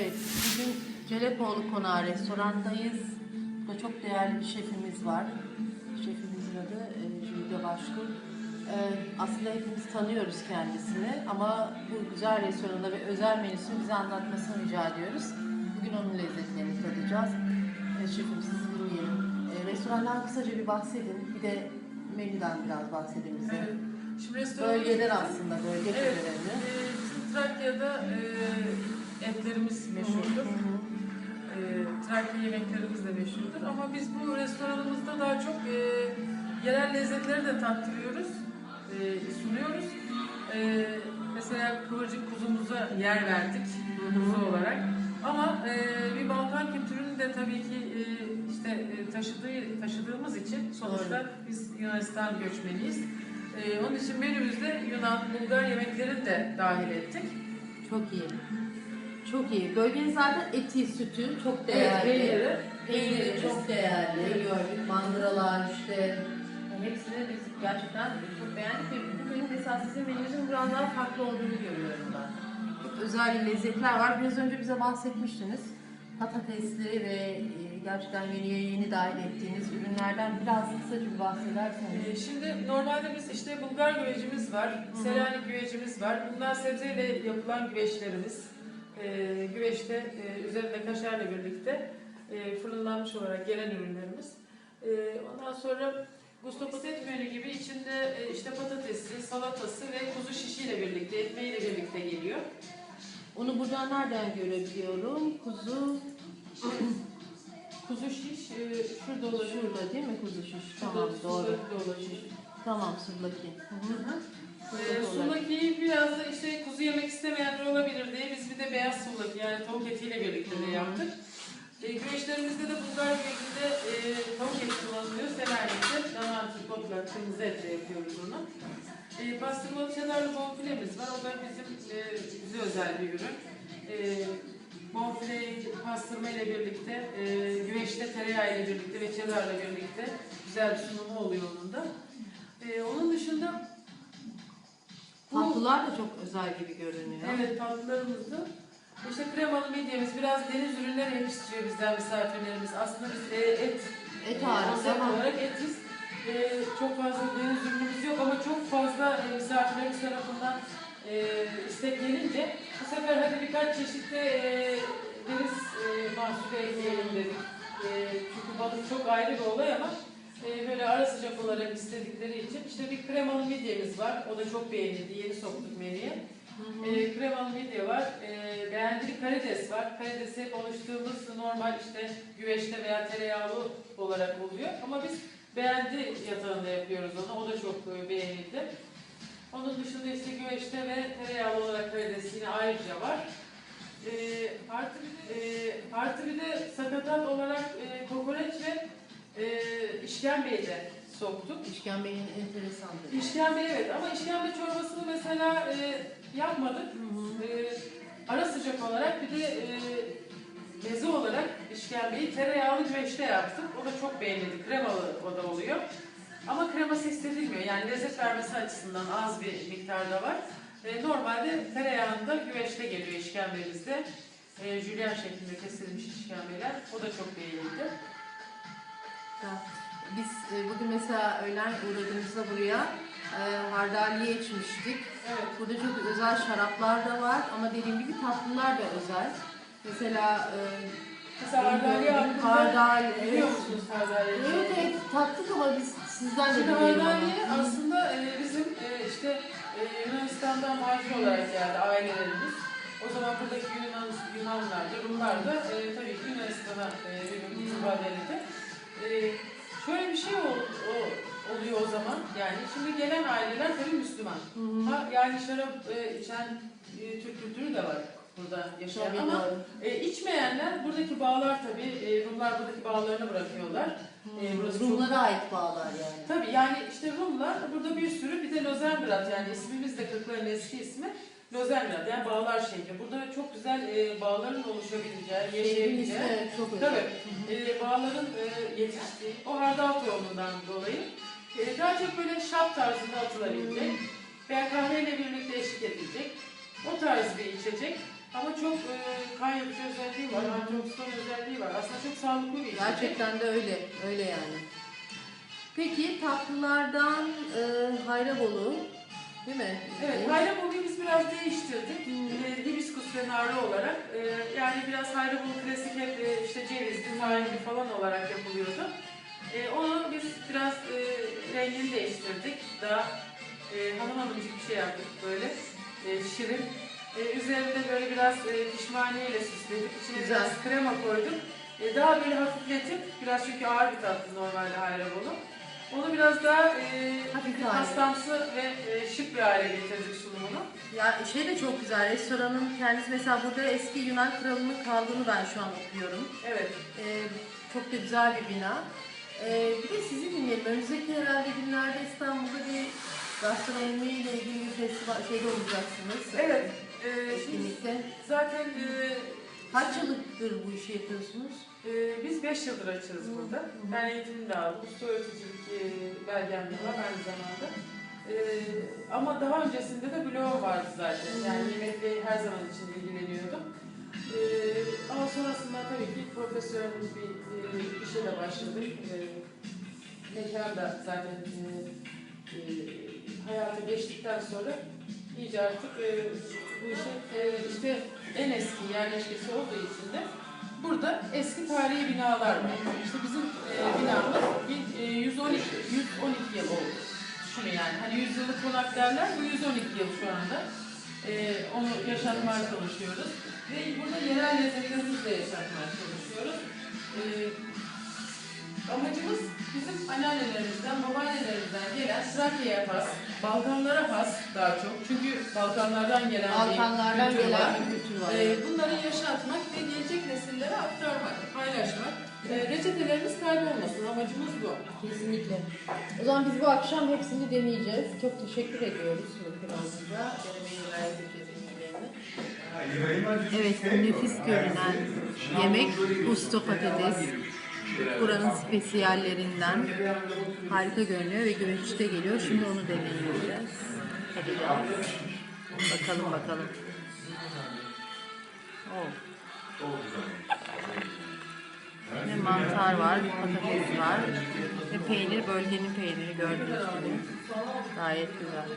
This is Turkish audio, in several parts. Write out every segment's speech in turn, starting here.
Evet, bugün Celepoğlu Konağı restorandayız. Burada çok değerli bir şefimiz var. Şefimizin adı e, Jülide Başkul. E, aslında hepimiz tanıyoruz kendisini ama bu güzel restoranda ve özel menüsünü bize anlatmasını rica ediyoruz. Bugün onun lezzetlerini tadacağız. E, şefim sizi dinleyelim. E, restorandan kısaca bir bahsedin. Bir de menüden biraz bahsedin bize. Evet. Şimdi restoran Bölgeler aslında, bölge Evet. önemli. e, Trakya'da e, etlerimiz meşhurdur. E, Trakya yemeklerimiz de meşhurdur. Ama biz bu restoranımızda daha çok e, yerel lezzetleri de tattırıyoruz, e, sunuyoruz. E, mesela kıvırcık kuzumuza yer verdik kuzu olarak. Ama e, bir Balkan kültürünü de tabii ki e, işte e, taşıdığı, taşıdığımız için sonuçta biz Yunanistan göçmeniyiz. E, onun için menümüzde Yunan, Bulgar yemeklerini de dahil ettik. Çok iyi. Çok iyi. Bölgenin zaten eti, sütü çok değerli. peyniri. Peyniri çok değerli. Gördük mandıralar işte. Yani hepsini biz gerçekten çok beğendik ve bugün mesela sizin menünüzün biraz daha farklı olduğunu görüyorum ben. Çok özel lezzetler var. Biraz önce bize bahsetmiştiniz. Patatesli ve e, gerçekten menüye yeni dahil ettiğiniz ürünlerden biraz kısaca bir bahsederseniz. Ee, Şimdi normalde biz işte Bulgar güvecimiz var. Selanik güvecimiz var. Bunlar sebzeyle yapılan güveçlerimiz. Ee, güveçte e, üzerinde kaşarla birlikte e, fırınlanmış olarak gelen ürünlerimiz. Ee, ondan sonra gusto patet menü gibi içinde e, işte patatesi, salatası ve kuzu şişiyle birlikte, ekmeğiyle birlikte geliyor. Onu buradan nereden görebiliyorum? Kuzu Kuzu şiş e, şurada olacak. şurada değil mi kuzu şiş? Şurada, Tamam doğru. şurada olacak. Tamam sırlaki. Hı hı. Ee, olarak. sulaki biraz da işte kuzu yemek istemeyenler olabilir diye biz bir de beyaz sulaki yani tavuk etiyle birlikte de yaptık. E, güveçlerimizde de Bulgar güvecinde e, tavuk eti kullanılıyor. Selanik'te dana antrikotla kırmızı etle yapıyoruz onu. E, pastırmalı çedarlı bonfilemiz var. O da bizim e, bize özel bir ürün. E, bonfileyi pastırma ile birlikte, e, güveçte tereyağı ile birlikte ve çedarla birlikte güzel bir sunumu oluyor onun da. E, onun dışında bu- Tatlılar da çok özel gibi görünüyor. Evet tatlılarımızda. İşte kremalı midyemiz, biraz deniz ürünleri hep istiyor bizden misafirlerimiz. Aslında biz e, et, Et e, konsept ama olarak etiz. E, çok fazla deniz ürünümüz yok ama çok fazla e, misafirlerimiz tarafından e, istek gelince bu sefer hadi birkaç çeşitli e, ekleyelim dedik. E, çünkü balık çok ayrı bir olay ama e, böyle ara sıcak olarak istedikleri için işte bir kremalı midyemiz var. O da çok beğenildi. Yeni soktuk menüye. E, kremalı midye var. E, beğendiği karides var. Karidesi hep alıştığımız normal işte güveçte veya tereyağlı olarak oluyor. Ama biz beğendi yatağında yapıyoruz onu. O da çok beğenildi. Onun dışında işte güveçte ve tereyağlı olarak karides yine ayrıca var. E, artı, bir de, e, artı bir sakatat olarak e, kokoreç ve e, işkembeyi de soktuk. işkembenin enteresandır. İşkembe evet ama işkembe çorbasını mesela e, yapmadık. Hı hı. E, ara sıcak olarak bir de e, meze olarak işkembeyi tereyağlı güveçte yaptık. O da çok beğenildi. Kremalı o da oluyor. Ama kreması hissedilmiyor. Yani lezzet vermesi açısından az bir miktarda var. E, normalde tereyağında güveçte geliyor işkembemizde. E, jülyen şeklinde kesilmiş işkembeler. O da çok beğenildi. Biz e, bugün mesela öğlen uğradığımızda buraya e, hardaliye içmiştik. Evet. Burada çok özel şaraplar da var ama dediğim gibi tatlılar da özel. Mesela e, Mesela hardalya hakkında biliyor musunuz hardalya? Evet evet tattık ama biz sizden de Şimdi dinleyelim ama. Hardalya aslında e, bizim e, işte e, Yunanistan'dan macir olarak geldi ailelerimiz. O zaman buradaki Yunan, Yunanlar da Rumlar da e, tabii ki Yunanistan'a e, bir mübadelede. E, şöyle bir şey ol, o, oluyor o zaman yani şimdi gelen aileler tabii Müslüman. Hı hı. Ha, yani şarap e, içen e, Türk kültürü de var burada yaşayan Tabii ama e, içmeyenler buradaki bağlar tabii e, Rumlar buradaki bağlarını bırakıyorlar. E, burası çok- Rumlara ait bağlar yani. Tabii yani işte Rumlar burada bir sürü bir de Lozengrad yani ismimiz de Kırklareli'nin eski ismi Lozengrad yani bağlar şehri. Burada çok güzel e, bağların oluşabileceği, yaşayabileceği. çok özel. Tabii e, bağların e, yetiştiği o hardal tohumundan dolayı e, daha çok böyle şap tarzında atılabilecek veya kahveyle birlikte eşlik edilecek o tarz bir içecek ama çok e, kaynağı yapıcı özelliği var, antioksidan özelliği var. Aslında çok sağlıklı bir içecek. Gerçekten de öyle. Öyle yani. Peki tatlılardan e, Hayrabolu değil mi? Evet, Hayrabolu'yu biz biraz değiştirdik. E, hibiskus ve narlı olarak. E, yani biraz Hayrabolu klasik hep e, işte cevizli, tahinli falan olarak yapılıyordu. E, onu biz biraz e, rengini değiştirdik. Daha e, hanım hanımcık bir şey yaptık böyle. E, şirin. E, üzerinde böyle biraz e, pişmaniye ile süsledik. İçine Güzel. biraz krema koyduk. E, daha böyle hafifletip, biraz çünkü ağır bir tatlı normalde Hayrabolu. Onu biraz daha e, Hafif hale. pastamsı ve e, şık bir hale getirdik sunumunu. Ya şey de çok güzel. Restoranın kendisi mesela burada eski Yunan kralının kaldığını ben şu an okuyorum. Evet. E, çok da güzel bir bina. E, bir de sizi dinleyelim. Önümüzdeki herhalde günlerde İstanbul'da bir gastronomi ile ilgili bir festival şeyde olacaksınız. Evet. E, şimdi Etkinlikte. zaten e, Kaç yıllıktır bu işi yapıyorsunuz? e, biz 5 yıldır açığız burada. Ben eğitimini de aldım. Usta öğreticilik e, belgem de var aynı zamanda. E, ama daha öncesinde de blogum vardı zaten. Yani yemekle her zaman için ilgileniyordum. E, ama sonrasında tabii ki profesyonel bir e, işe de başladık. E, mekan da zaten e, e, hayata geçtikten sonra iyice artık e, bu işin e, işte en eski yerleşkesi olduğu için de burada eski tarihi binalar var. İşte bizim e, binamız bin- e, 112, 112 yıl oldu. Düşünün yani hani 100 yıllık konak derler bu 112 yıl şu anda. E, onu yaşatmaya çalışıyoruz. Ve burada yerel lezzetlerimizi de yaşatmaya çalışıyoruz. E, Amacımız bizim anneannelerimizden, babaannelerimizden gelen Trakya'ya has, Balkanlara has daha çok. Çünkü Balkanlardan gelen Balkanlardan bir kültür var. gelen bir kültür var. Ee, bunları yaşatmak ve gelecek nesillere aktarmak, paylaşmak. Ee, reçetelerimiz kaybolmasın. Amacımız bu. Kesinlikle. O zaman biz bu akşam hepsini deneyeceğiz. Çok teşekkür ediyoruz Nurgül Hanım'a. Denemeyi. Evet, bu nefis görünen yemek usta patates. Buranın spesiyallerinden harika görünüyor ve güveçte geliyor. Şimdi onu deneyeceğiz. Bakalım bakalım. Oh. Ve mantar var, patates var ve peynir, bölgenin peyniri gördüğünüz gibi. Gayet güzel.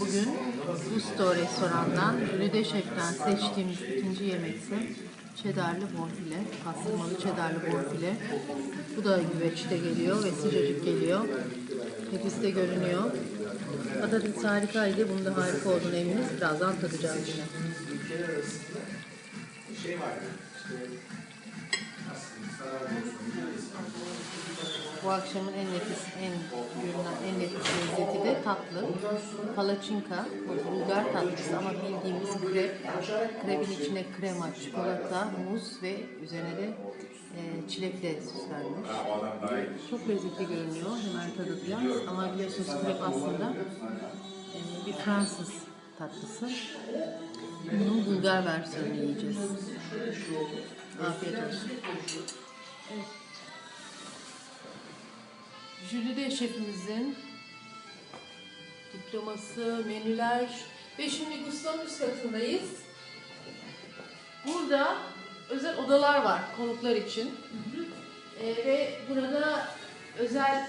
Bugün Gusto restorandan, Rüde Şef'ten seçtiğimiz ikinci yemekse çedarlı bonfile, pastırmalı çedarlı bonfile. Bu da güveçte geliyor ve sıcacık geliyor. Nefis de görünüyor. Patates harikaydı. Bunun da harika olduğunu eminiz. Birazdan tadacağız yine. Bu akşamın en nefis, en görünen, en nefis lezzeti de tatlı. Palaçinka, bu Bulgar tatlısı ama bildiğimiz krep. Krepin içine krema, çikolata, muz ve üzerine de e, çilekle süslenmiş. Çok lezzetli görünüyor. Hemen tadacağız. Ama biliyorsunuz krep aslında e, bir Fransız tatlısı. Bunun Bulgar versiyonunu yiyeceğiz. Afiyet olsun. Evet. Jülide şefimizin diploması, menüler ve şimdi Gusto'nun üst katındayız. Burada özel odalar var konuklar için. Ee, ve burada özel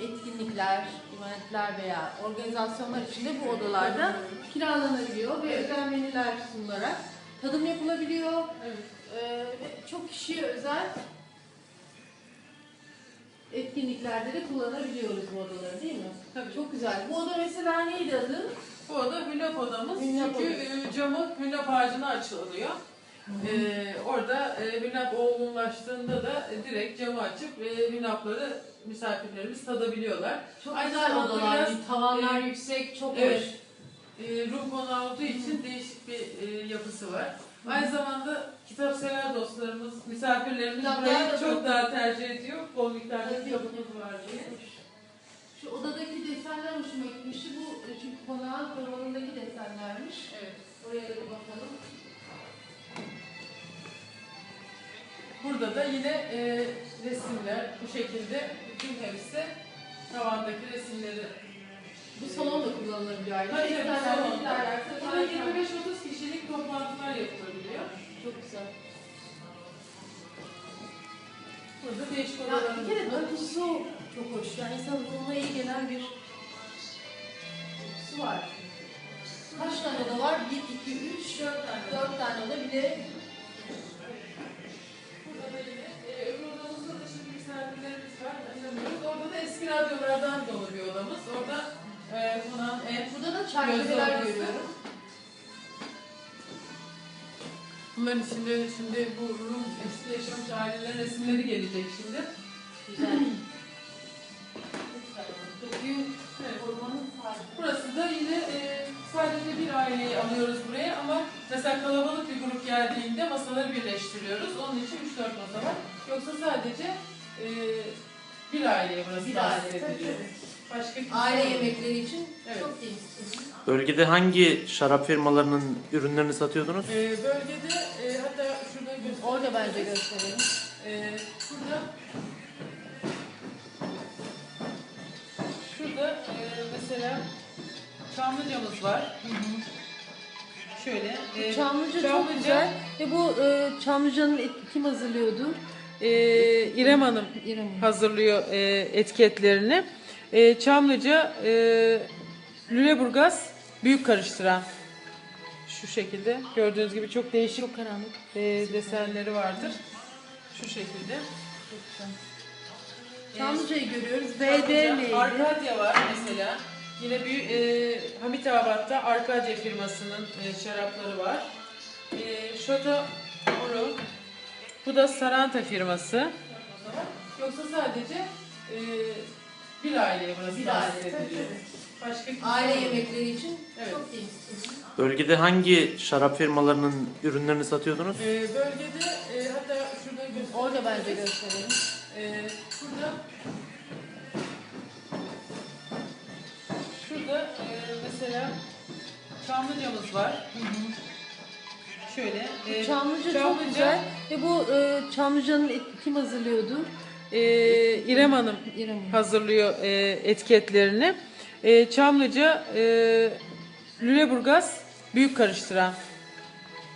etkinlikler, eventler veya organizasyonlar için de bu odalarda kiralanabiliyor ve özel menüler sunularak tadım yapılabiliyor. Evet. Ee, ve çok kişiye özel etkinliklerde de kullanabiliyoruz bu odaları değil mi? Tabii. Çok güzel. Bu oda mesela neydi adı? Bu oda hünnap odamız. Hünnap Çünkü odası. e, camı hünnap ağacına açılıyor. Ee, orada e, hünnap olgunlaştığında da e, direkt camı açıp e, hünnapları misafirlerimiz tadabiliyorlar. Çok Aynı güzel odalar. biraz, Tavanlar e, yüksek, çok evet. hoş. E, Rum konağı olduğu için değişik bir e, yapısı var. Aynı zamanda kitap sever dostlarımız, misafirlerimiz Kitaplar burayı da çok daha tercih ediyor. Bol miktarda kitabımız var diye. Şu odadaki desenler hoşuma gitmişti. Bu e, çünkü konağın tavanındaki desenlermiş. Evet. Oraya da bir bakalım. Burada da yine e, resimler bu şekilde bütün hepsi tavandaki resimleri Bu salon da kullanılabiliyor ayrıca. Tabii, Desenler, salon. renkler yapılabiliyor. Çok güzel. Burada değişik Ya odalarımız bir kere dokusu çok hoş. Yani insan ruhuna iyi gelen bir dokusu var. Kaç tane oda var? 1, 2, 3, 4 tane. 4 tane oda bir de Burada da yine e, öbür odamızda da şimdi misafirlerimiz var. Açamıyoruz. Orada da eski radyolardan dolu bir odamız. Orada e, konan en burada da çerçeveler görüyorum. Bunların içinde şimdi bu Rum eski yaşamış ailelerin resimleri gelecek şimdi. Güzel. Burası da yine e, sadece bir aileyi alıyoruz buraya ama mesela kalabalık bir grup geldiğinde masaları birleştiriyoruz. Onun için 3-4 masa var. Yoksa sadece e, bir aileye burası Bir tahsis ediliyor. tabii. Başka kimse Aile yemekleri için Evet. çok temiz. Bölgede hangi şarap firmalarının ürünlerini satıyordunuz? E, bölgede e, hatta şurada göstereyim. Orada bence gösterelim. Ee, şurada şurada e, mesela Çamlıca'mız var. Şöyle. e, Çamlıca, çok güzel. Ve bu e, Çamlıca'nın et- kim hazırlıyordu? e, İrem Hanım İrem. Hanım. hazırlıyor e, etiketlerini. E, Çamlıca e, Lüleburgaz büyük karıştıran. Şu şekilde gördüğünüz gibi çok değişik Çok karanlık. e, desenleri vardır. Şu şekilde. Güzel. Çamlıca'yı görüyoruz. BD neydi? Arkadya var mesela. Yine bir e, Hamitabat'ta Arkadya firmasının e, şarapları var. E, Şoto Oro. Bu da Saranta firması. Yoksa sadece e, bir aileye burası Bir tahsis aile, tabii, ediliyor. Başka kimse Aile yemekleri için Evet. çok temiz. Bölgede hangi şarap firmalarının ürünlerini satıyordunuz? E, bölgede e, hatta şurada göstereyim. Orada bence gösterelim. Ee, şurada şurada e, mesela Çamlıca'mız var. Şöyle. e, Çamlıca, çok Çamlıca, güzel. Ve bu e, Çamlıca'nın et- kim hazırlıyordu? E, İrem Hanım İrem. Hazırlıyor e, etiketlerini. E, Çamlıca e, Lüleburgaz büyük karıştıran.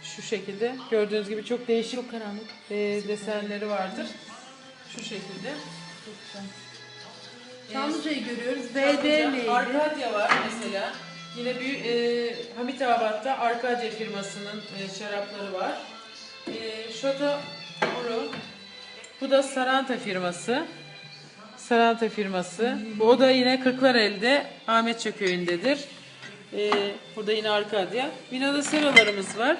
Şu şekilde gördüğünüz gibi çok değişik Çok karanlık. e, desenleri vardır. Şu şekilde. Çamlıca'yı görüyoruz. BD Çamlıca, neydi? Arkadya var mesela. Yine bir e, Hamitabat'ta Arkadya firmasının e, şarapları var. E, Şoto Oro. Bu da Saranta firması. Saranta firması. Bu o da yine Kırklareli'de Ahmetçe köyündedir. E, burada yine Arkadya. Vinoda Sera'larımız var.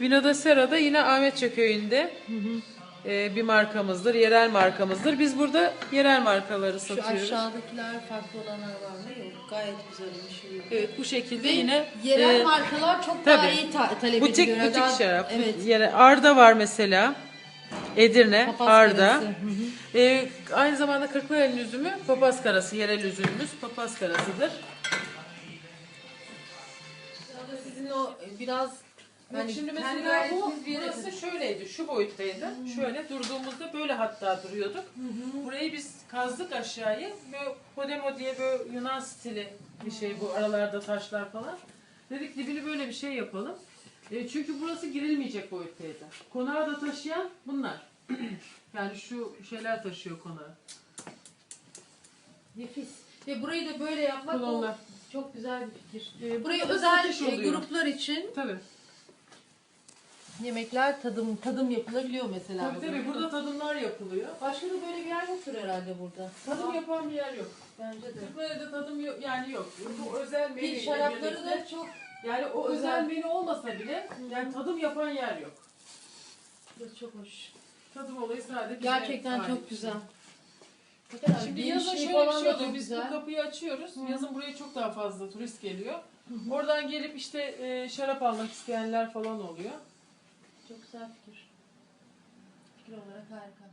Vinoda Sera da yine Ahmetçe köyünde e, bir markamızdır. Yerel markamızdır. Biz burada yerel markaları Şu satıyoruz. aşağıdakiler farklı olanlar var mı? Yok. Gayet güzelmiş. Evet bu şekilde Ve yine yerel e, markalar çok daha tabii. iyi ta- talep butik ediliyor. butik Daha- şarap. Evet. Yine Arda var mesela. Edirne, Papaz Arda. karası. Hı hı. E, aynı zamanda Kırklareli üzümü papaz karası, yerel üzümümüz papaz karasıdır. Sonra Sizin o e, biraz Yani şimdi mesela bu burası şöyleydi, şu boyuttaydı. Şöyle durduğumuzda böyle hatta duruyorduk. Burayı biz kazdık aşağıya. Böyle Podemo diye böyle Yunan stili bir şey bu aralarda taşlar falan. Dedik dibini böyle bir şey yapalım. E, çünkü burası girilmeyecek boyuttaydı. Konağı da taşıyan bunlar. yani şu şeyler taşıyor konağı. Nefis. Ve burayı da böyle yapmak o çok güzel bir fikir. E, Burayı özel e, oluyor. gruplar için Tabii. yemekler tadım tadım yapılabiliyor mesela. Tabii tabii burada tadımlar yapılıyor. Başka da böyle bir yer yoktur herhalde burada. Tadım yapan bir yer yok. Bence de. Kırklareli'de tadım yok, yani yok. Bu özel menü. Bir şarapları da çok Yani o Özel. özel menü olmasa bile yani tadım yapan yer yok. Burası çok hoş. Tadım olayı sadece Gerçekten çok güzel. Ne kadar Şimdi genişliği yazın şöyle bir falan şey da oluyor. çok Biz güzel. bu kapıyı açıyoruz. Yazın buraya çok daha fazla turist geliyor. Oradan gelip işte e, şarap almak isteyenler falan oluyor. Çok güzel fikir. Fikir olarak harika.